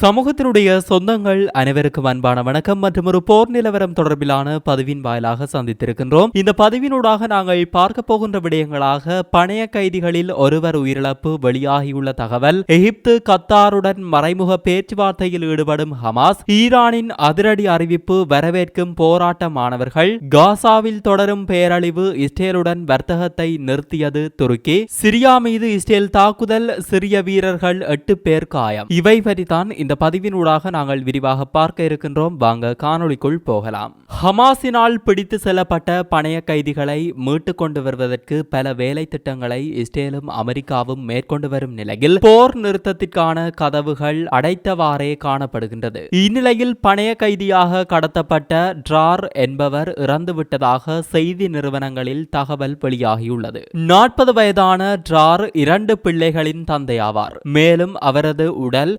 சமூகத்தினுடைய சொந்தங்கள் அனைவருக்கும் அன்பான வணக்கம் மற்றும் ஒரு போர் நிலவரம் தொடர்பிலான பதிவின் வாயிலாக சந்தித்திருக்கின்றோம். இந்த பதிவினூடாக நாங்கள் பார்க்க போகின்ற விடயங்களாக பணைய கைதிகளில் ஒருவர் உயிரிழப்பு வெளியாகியுள்ள தகவல் எகிப்து கத்தாருடன் மறைமுக பேச்சுவார்த்தையில் ஈடுபடும் ஹமாஸ் ஈரானின் அதிரடி அறிவிப்பு வரவேற்கும் போராட்ட மாணவர்கள் காசாவில் தொடரும் பேரழிவு இஸ்ரேலுடன் வர்த்தகத்தை நிறுத்தியது துருக்கி சிரியா மீது இஸ்ரேல் தாக்குதல் சிரிய வீரர்கள் எட்டு பேர் காயம். இவை வரிதான் இந்த பதிவினூடாக நாங்கள் விரிவாக பார்க்க இருக்கின்றோம். வாங்க காணொளிக்குள் போகலாம். ஹமாஸினால் பிடித்து செல்லப்பட்ட பணைய கைதிகளை மீட்டு கொண்டு வருவதற்கு பல வேலை திட்டங்களை இஸ்ரேலும் அமெரிக்காவும் மேற்கொண்டு வரும் நிலையில் போர் நிறுத்தத்திற்கான கதவுகள் அடைத்தவாறே காணப்படுகின்றது. இந்நிலையில் பணைய கைதியாக கடத்தப்பட்ட ட்ரார் என்பவர் இறந்துவிட்டதாக செய்தி நிறுவனங்களில் தகவல் வெளியாகியுள்ளது. நாற்பது வயதான ட்ரார் இரண்டு பிள்ளைகளின் தந்தையாவார். மேலும் அவரது உடல்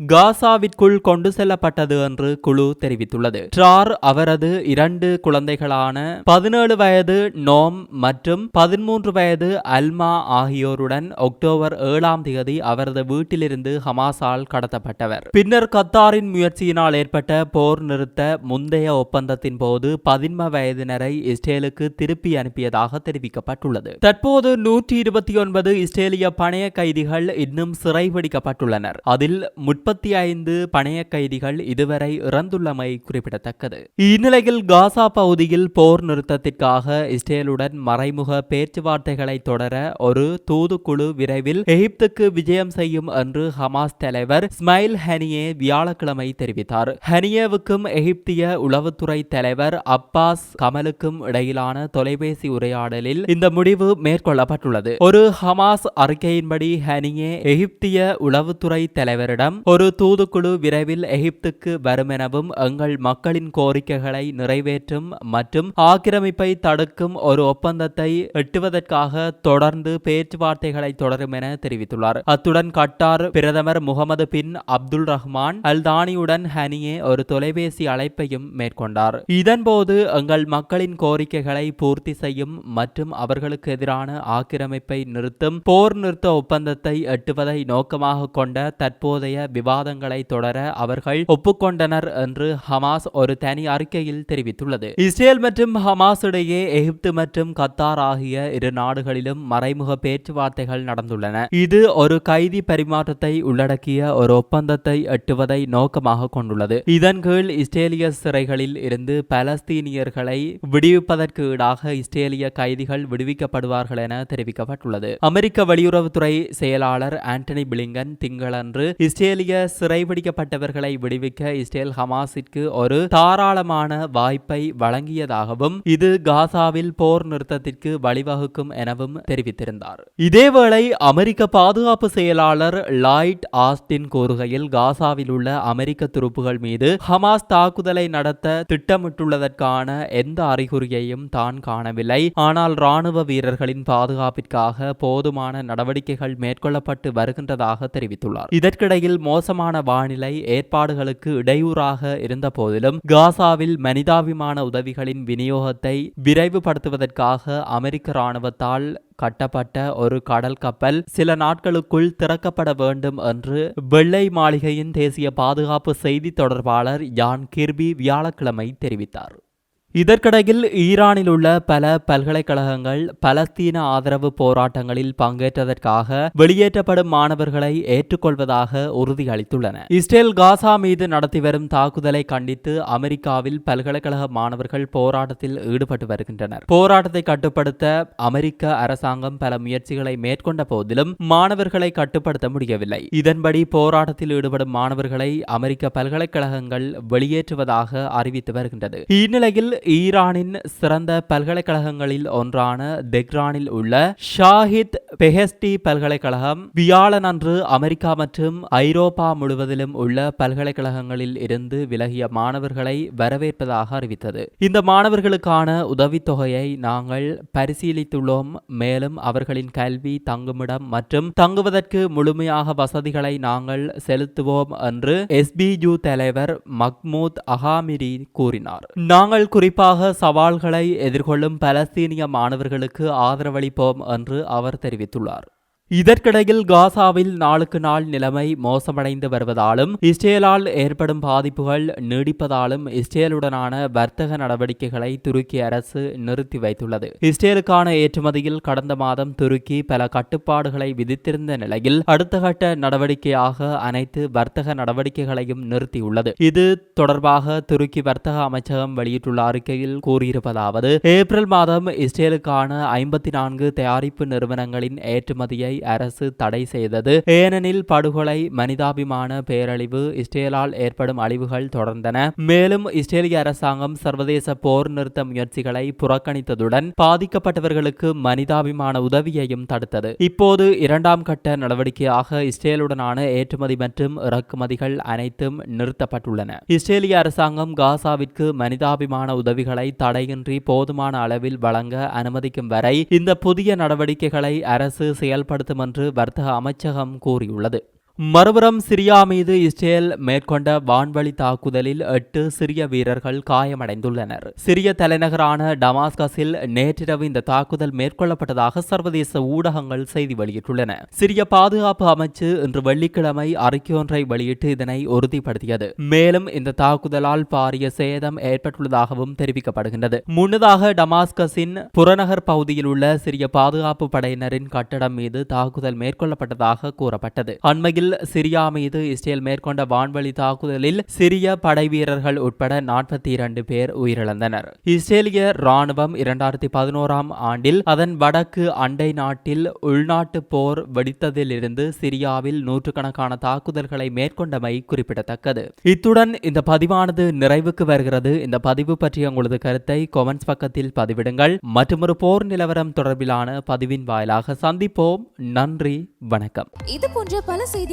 காசாவிற்குள் கொண்டு செல்லப்பட்டது என்று குழு தெரிவித்துள்ளது. ட்ரார் அவரது இரண்டு குழந்தைகளான பதினேழு வயது நோம் மற்றும் பதிமூன்று வயது அல்மா ஆகியோருடன் அக்டோபர் ஏழாம் தேதி அவரது வீட்டிலிருந்து ஹமாஸால் கடத்தப்பட்டவர். பின்னர் கத்தாரின் முயற்சியினால் ஏற்பட்ட போர் நிறுத்த முந்தைய ஒப்பந்தத்தின் போது பதின்ம வயதினரை இஸ்ரேலுக்கு திருப்பி அனுப்பியதாக தெரிவிக்கப்பட்டுள்ளது. தற்போது நூற்றி இருபத்தி ஒன்பது இஸ்ரேலிய பணைய கைதிகள் இன்னும் சிறைபிடிக்கப்பட்டுள்ளனர். அதில் முப்பத்தி ஐந்து பணைய கைதிகள் இதுவரை இறந்துள்ளமை குறிப்பிடத்தக்கது. இந்நிலையில் காசா பகுதியில் போர் நிறுத்தத்திற்காக இஸ்ரேலுடன் மறைமுக பேச்சுவார்த்தைகளை தொடர ஒரு தூதுக்குழு விரைவில் எகிப்துக்கு விஜயம் செய்யும் என்று ஹமாஸ் தலைவர் ஸ்மைல் ஹனியே வியாழக்கிழமை தெரிவித்தார். ஹனியேவுக்கும் எகிப்திய உளவுத்துறை தலைவர் அப்பாஸ் கமலுக்கும் இடையிலான தொலைபேசி உரையாடலில் இந்த முடிவு மேற்கொள்ளப்பட்டுள்ளது. ஒரு ஹமாஸ் அறிக்கையின்படி ஹனியே எகிப்திய உளவுத்துறை தலைவரிடம் ஒரு தூதுக்குழு விரைவில் எகிப்துக்கு வரும் எனவும் எங்கள் மக்களின் கோரிக்கைகளை நிறைவேற்றும் மற்றும் ஆக்கிரமிப்பை தடுக்கும் ஒரு ஒப்பந்தத்தை எட்டுவதற்காக தொடர்ந்து பேச்சுவார்த்தைகளை தொடரும் என தெரிவித்துள்ளார். அத்துடன் கட்டார் பிரதமர் முகமது பின் அப்துல் ரஹ்மான் அல்தானியுடன் ஹனியே ஒரு தொலைபேசி அழைப்பையும் மேற்கொண்டார். இதன்போது எங்கள் மக்களின் கோரிக்கைகளை பூர்த்தி செய்யும் மற்றும் அவர்களுக்கு எதிரான ஆக்கிரமிப்பை நிறுத்தும் போர் நிறுத்த ஒப்பந்தத்தை எட்டுவதை நோக்கமாக கொண்ட தற்போதைய விவாதங்களை தொடர் தொடர அவர்கள் ஒப்புக்கொண்டனர் என்று ஹமாஸ் ஒரு தனி அறிக்கையில் தெரிவித்துள்ளது. இஸ்ரேல் மற்றும் ஹமாஸ் இடையே எகிப்து மற்றும் கத்தார் ஆகிய இரு நாடுகளிலும் மறைமுக பேச்சுவார்த்தைகள் நடந்துள்ளன. இது ஒரு கைதி பரிமாற்றத்தை உள்ளடக்கிய ஒரு ஒப்பந்தத்தை எட்டுவதை நோக்கமாக கொண்டுள்ளது. இதன் கீழ் இஸ்ரேலிய சிறைகளில் இருந்து பலஸ்தீனியர்களை விடுவிப்பதற்கு ஈடாக இஸ்ரேலிய கைதிகள் விடுவிக்கப்படுவார்கள் என தெரிவிக்கப்பட்டுள்ளது. அமெரிக்க வெளியுறவுத்துறை செயலாளர் ஆண்டனி பிளிங்கன் திங்களன்று இஸ்ரேலிய சிறைபிடிக்க சிறைபிடிக்கப்பட்டவர்களை விடுவிக்க இஸ்ரேல் ஹமாஸிற்கு ஒரு தாராளமான வாய்ப்பை வழங்கியதாகவும் இது காசாவில் போர் நிறுத்தத்திற்கு வழிவகுக்கும் எனவும் தெரிவித்திருந்தார். இதேவேளை அமெரிக்க பாதுகாப்பு செயலாளர் லாய்ட் ஆஸ்டின் கூறுகையில் காசாவில் உள்ள அமெரிக்க துருப்புகள் மீது ஹமாஸ் தாக்குதலை நடத்த திட்டமிட்டுள்ளதற்கான எந்த அறிகுறியையும் தான் காணவில்லை. ஆனால் ராணுவ வீரர்களின் பாதுகாப்பிற்காக போதுமான நடவடிக்கைகள் மேற்கொள்ளப்பட்டு வருகின்றதாக தெரிவித்துள்ளார். இதற்கிடையில் மோசமான வானிலை ஏற்பாடுகளுக்கு இடையூறாக இருந்த போதிலும் காசாவில் மனிதாபிமான உதவிகளின் விநியோகத்தை விரைவுபடுத்துவதற்காக அமெரிக்க இராணுவத்தால் கட்டப்பட்ட ஒரு கடல் கப்பல் சில நாட்களுக்குள் திறக்கப்பட வேண்டும் என்று வெள்ளை மாளிகையின் தேசிய பாதுகாப்பு செய்தி தொடர்பாளர் யான் கிர்பி வியாழக்கிழமை தெரிவித்தார். இதற்கிடையில் ஈரானில் உள்ள பல பல்கலைக்கழகங்கள் பலஸ்தீன ஆதரவு போராட்டங்களில் பங்கேற்றதற்காக வெளியேற்றப்படும் மாணவர்களை ஏற்றுக்கொள்வதாக உறுதியளித்துள்ளன. இஸ்ரேல் காசா மீது நடத்தி வரும் தாக்குதலை கண்டித்து அமெரிக்காவில் பல்கலைக்கழக மாணவர்கள் போராட்டத்தில் ஈடுபட்டு வருகின்றனர். போராட்டத்தை கட்டுப்படுத்த அமெரிக்க அரசாங்கம் பல முயற்சிகளை மேற்கொண்ட போதிலும் மாணவர்களை கட்டுப்படுத்த முடியவில்லை. இதன்படி போராட்டத்தில் ஈடுபடும் மாணவர்களை அமெரிக்க பல்கலைக்கழகங்கள் வெளியேற்றுவதாக அறிவித்து வருகின்றது. இந்நிலையில் ஈரானின் சிறந்த பல்கலைக்கழகங்களில் ஒன்றான தெஹ்ரானில் உள்ள ஷாஹித் பெஹெஸ்டி பல்கலைக்கழகம் வியாழனன்று அமெரிக்கா மற்றும் ஐரோப்பா முழுவதிலும் உள்ள பல்கலைக்கழகங்களில் இருந்து விலகிய மாணவர்களை வரவேற்பதாக அறிவித்தது. இந்த மாணவர்களுக்கான உதவித்தொகையை நாங்கள் பரிசீலித்துள்ளோம். மேலும் அவர்களின் கல்வி தங்குமிடம் மற்றும் தங்குவதற்கு முழுமையாக வசதிகளை நாங்கள் செலுத்துவோம் என்று எஸ்பியு தலைவர் மக்மூத் அகாமிரி கூறினார். நாங்கள் குறிப்பாக சவால்களை எதிர்கொள்ளும் பலஸ்தீனிய மாணவர்களுக்கு ஆதரவளிப்போம் என்று அவர் தெரிவித்துள்ளார். இதற்கிடையில் காசாவில் நாளுக்கு நாள் நிலைமை மோசமடைந்து வருவதாலும் இஸ்ரேலால் ஏற்படும் பாதிப்புகள் நீடிப்பதாலும் இஸ்ரேலுடனான வர்த்தக நடவடிக்கைகளை துருக்கி அரசு நிறுத்தி வைத்துள்ளது. இஸ்ரேலுக்கான ஏற்றுமதியில் கடந்த மாதம் துருக்கி பல கட்டுப்பாடுகளை விதித்திருந்த நிலையில் அடுத்த கட்ட நடவடிக்கையாக அனைத்து வர்த்தக நடவடிக்கைகளையும் நிறுத்தியுள்ளது. இது தொடர்பாக துருக்கி வர்த்தக அமைச்சகம் வெளியிட்டுள்ள அறிக்கையில் கூறியிருப்பதாவது ஏப்ரல் மாதம் இஸ்ரேலுக்கான ஐம்பத்தி நான்கு தயாரிப்பு நிறுவனங்களின் ஏற்றுமதியை அரசு தடை செய்தது. ஏனெனில் படுகொலை மனிதாபிமான பேரழிவு இஸ்ரேலால் ஏற்படும் அழிவுகள் தொடர்ந்தன. மேலும் இஸ்ரேலிய அரசாங்கம் சர்வதேச போர் நிறுத்த முயற்சிகளை புறக்கணித்ததுடன் பாதிக்கப்பட்டவர்களுக்கு மனிதாபிமான உதவியையும் தடுத்தது. இப்போது இரண்டாம் கட்ட நடவடிக்கையாக இஸ்ரேலுடனான ஏற்றுமதி மற்றும் இறக்குமதிகள் அனைத்தும் நிறுத்தப்பட்டுள்ளன. இஸ்ரேலிய அரசாங்கம் காசாவிற்கு மனிதாபிமான உதவிகளை தடையின்றி போதுமான அளவில் வழங்க அனுமதிக்கும் வரை இந்த புதிய நடவடிக்கைகளை அரசு செயல்படுத்தும் என்று வர்த்தக அமைச்சகம் கூறியுள்ளது. மறுபுறம் சிரியா மீது இஸ்ரேல் மேற்கொண்ட வான்வழி தாக்குதலில் எட்டு சிரிய வீரர்கள் காயமடைந்துள்ளனர். சிரிய தலைநகரான டமாஸ்கஸில் நேற்றிரவு இந்த தாக்குதல் மேற்கொள்ளப்பட்டதாக சர்வதேச ஊடகங்கள் செய்தி வெளியிட்டுள்ளன. சிரிய பாதுகாப்பு அமைச்சு இன்று வெள்ளிக்கிழமை அறிக்கையொன்றை வெளியிட்டு இதனை உறுதிப்படுத்தியது. மேலும் இந்த தாக்குதலால் பாரிய சேதம் ஏற்பட்டுள்ளதாகவும் தெரிவிக்கப்படுகின்றது. முன்னதாக டமாஸ்கஸின் புறநகர் பகுதியில் உள்ள சிரிய பாதுகாப்பு படையினரின் கட்டடம் மீது தாக்குதல் மேற்கொள்ளப்பட்டதாக கூறப்பட்டது. அண்மையில் சிரியா மீது இஸ்ரேல் மேற்கொண்ட வான்வழி தாக்குதலில் சிரிய படை வீரர்கள் உட்பட நாற்பத்தி இரண்டு பேர் உயிரிழந்தனர். இஸ்ரேலிய ராணுவம் இரண்டாயிரத்தி பதினோராம் ஆண்டில் அதன் வடக்கு அண்டை நாட்டில் உள்நாட்டு போர் வெடித்ததிலிருந்து சிரியாவில் நூற்றுக்கணக்கான தாக்குதல்களை மேற்கொண்டமை குறிப்பிடத்தக்கது. இத்துடன் இந்த பதிவானது நிறைவுக்கு வருகிறது. இந்த பதிவு பற்றிய உங்களது கருத்தை கொமெண்ட்ஸ் பக்கத்தில் பதிவிடுங்கள். மற்றொரு போர் நிலவரம் தொடர்பிலான பதிவின் வாயிலாக சந்திப்போம். நன்றி வணக்கம். இது போன்ற பல செய்தி